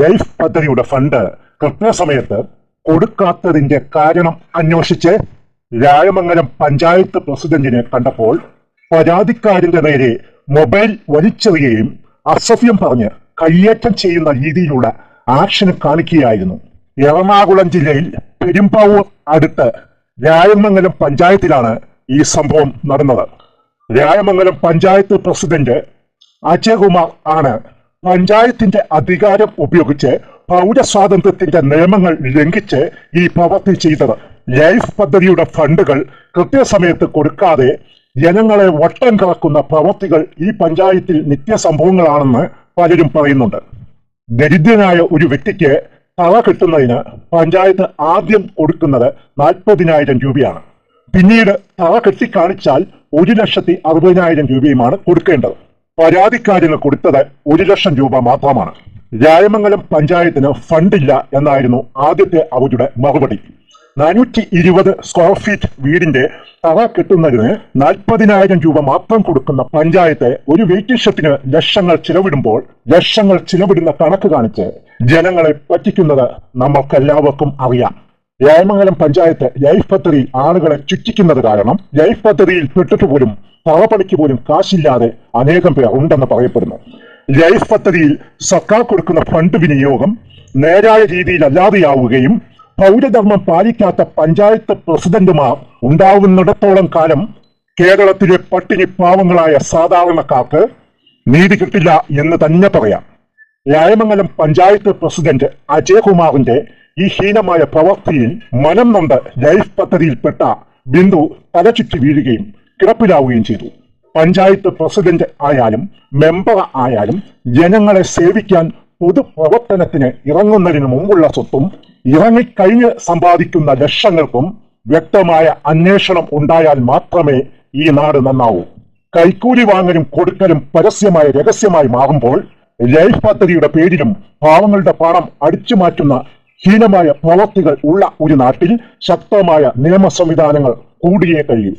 Life പദ്ധതിയുടെ fund കൃത്യസമയത്ത് കൊടുക്കാത്തതിന്റെ കാരണം അന്വേഷിച്ച് രായമംഗലം പഞ്ചായത്ത് പ്രസിഡന്റിനെ കണ്ടപ്പോൾ പരാതിക്കാരന്റെ നേരെ മൊബൈൽ വലിച്ചെറിയുകയും അസഭ്യം പറഞ്ഞ് കയ്യേറ്റം ചെയ്യുന്ന രീതിയിലുള്ള ആക്ഷൻ കാണിക്കുകയായിരുന്നു. എറണാകുളം ജില്ലയിൽ പെരുമ്പാവൂർ അടുത്ത് രായമംഗലം പഞ്ചായത്തിലാണ് ഈ സംഭവം നടന്നത്. രായമംഗലം പഞ്ചായത്ത് പ്രസിഡന്റ് അജയകുമാർ ആണ് പഞ്ചായത്തിന്റെ അധികാരം ഉപയോഗിച്ച് പൗരസ്വാതന്ത്ര്യത്തിന്റെ നിയമങ്ങൾ ലംഘിച്ച് ഈ പ്രവൃത്തി ചെയ്തത് ലൈഫ് പദ്ധതിയുടെ ഫണ്ടുകൾ കൃത്യസമയത്ത് കൊടുക്കാതെ ജനങ്ങളെ വട്ടം കറക്കുന്ന പ്രവൃത്തികൾ ഈ പഞ്ചായത്തിൽ നിത്യസംഭവങ്ങളാണെന്ന് പലരും പറയുന്നുണ്ട്. ദരിദ്രനായ ഒരു വ്യക്തിക്ക് തറ കിട്ടുന്നതിന് പഞ്ചായത്ത് ആദ്യം കൊടുക്കുന്നത് നാൽപ്പതിനായിരം രൂപയാണ്. പിന്നീട് തറ കെട്ടിക്കാണിച്ചാൽ ഒരു ലക്ഷത്തി അറുപതിനായിരം രൂപയുമാണ് കൊടുക്കേണ്ടത്. പരാതിക്കാരന് കൊടുത്തത് ഒരു ലക്ഷം രൂപ മാത്രമാണ്. രായമംഗലം പഞ്ചായത്തിന് ഫണ്ടില്ല എന്നായിരുന്നു ആദ്യത്തെ അവരുടെ മറുപടി. നാനൂറ്റി ഇരുപത് സ്ക്വയർ ഫീറ്റ് വീടിന്റെ തറ കെട്ടുന്നതിന് നാൽപ്പതിനായിരം രൂപ മാത്രം കൊടുക്കുന്ന പഞ്ചായത്ത് ഒരു വെയിറ്റിംഗ് ഷെപ്പിന് ലക്ഷങ്ങൾ ചിലവിടുമ്പോൾ ലക്ഷങ്ങൾ ചിലവിടുന്ന കണക്ക് കാണിച്ച് ജനങ്ങളെ പറ്റിക്കുന്നത് നമ്മൾക്കെല്ലാവർക്കും അറിയാം. രായമംഗലം പഞ്ചായത്ത് ലൈഫ് പദ്ധതിയിൽ ആളുകളെ ചുറ്റിക്കുന്നത് കാരണം ലൈഫ് പദ്ധതിയിൽ പെട്ടിട്ട് പോലും തറപ്പണിക്ക് പോലും കാശില്ലാതെ അനേകം പേർ ഉണ്ടെന്ന് പറയപ്പെടുന്നു. ലൈഫ് പദ്ധതിയിൽ സർക്കാർ കൊടുക്കുന്ന ഫണ്ട് വിനിയോഗം നേരായ രീതിയിൽ അല്ലാതെയാവുകയും പൗരധർമ്മം പാലിക്കാത്ത പഞ്ചായത്ത് പ്രസിഡന്റുമാർ ഉണ്ടാവുന്നിടത്തോളം കാലം കേരളത്തിലെ പട്ടിണി പാവങ്ങളായ സാധാരണക്കാർക്ക് നീതി കിട്ടില്ല എന്ന് തന്നെ പറയാം. രായമംഗലം പഞ്ചായത്ത് പ്രസിഡന്റ് അജയകുമാറിന്റെ ഈ ഹീനമായ പ്രവൃത്തിയിൽ മനം നൊണ്ട് ലൈഫ് പദ്ധതിയിൽപ്പെട്ട ബിന്ദു തലചുറ്റി വീഴുകയും കിടപ്പിലാവുകയും ചെയ്തു. പഞ്ചായത്ത് പ്രസിഡന്റ് ആയാലും മെമ്പർ ആയാലും ജനങ്ങളെ സേവിക്കാൻ പൊതുപ്രവർത്തനത്തിന് ഇറങ്ങുന്നതിന് മുമ്പുള്ള സ്വത്തും ഇറങ്ങിക്കഴിഞ്ഞ് സമ്പാദിക്കുന്ന ലക്ഷങ്ങൾക്കും വ്യക്തമായ അന്വേഷണം ഉണ്ടായാൽ മാത്രമേ ഈ നാട് നന്നാവൂ. കൈക്കൂലി വാങ്ങലും കൊടുക്കലും പരസ്യമായ രഹസ്യമായി മാറുമ്പോൾ ലൈഫ് പദ്ധതിയുടെ പേരിലും പാവങ്ങളുടെ പണം അടിച്ചു മാറ്റുന്ന ഹീനമായ പ്രവൃത്തികൾ ഉള്ള ഒരു നാട്ടിൽ ശക്തമായ നിയമ സംവിധാനങ്ങൾ കൂടിയേ കഴിയൂ.